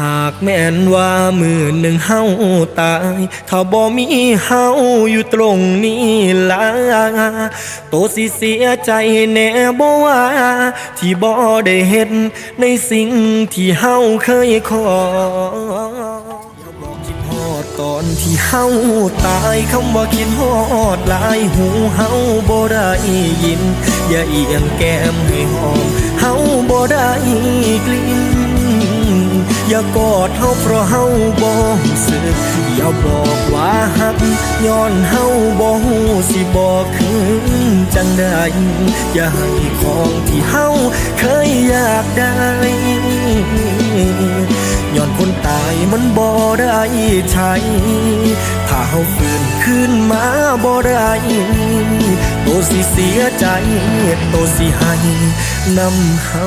หากแม่นว่ามือหนึ่งเฮาตาย ถ้าบ่มีเฮาอยู่ตรงนี้ละโตสิเสียใจแน่บ่ว่า ที่บ่ได้เห็นในสิ่งที่เฮาเคยขออย่าบอกคิดฮอดตอนที่เฮาตายคำว่าคิดฮอดหลายหูเฮาบ่ได้ยิน อย่าเอียงแก้มให้หอมเฮาบ่ได้กลิ่น อย่ากอดเฮาเพราะเฮาบ่รู้สึก อย่าบอกว่าหักย้อนเฮาบ่ฮู้สิบอกคืนจังใดอย่าให้ของที่เฮาเคยอยากได้ย้อนคนตายมันบ่ได้ใช้ถ้าเฮาฟื้นขึ้นมาบ่ได้โตสิเสียใจโตสิให้นำเฮา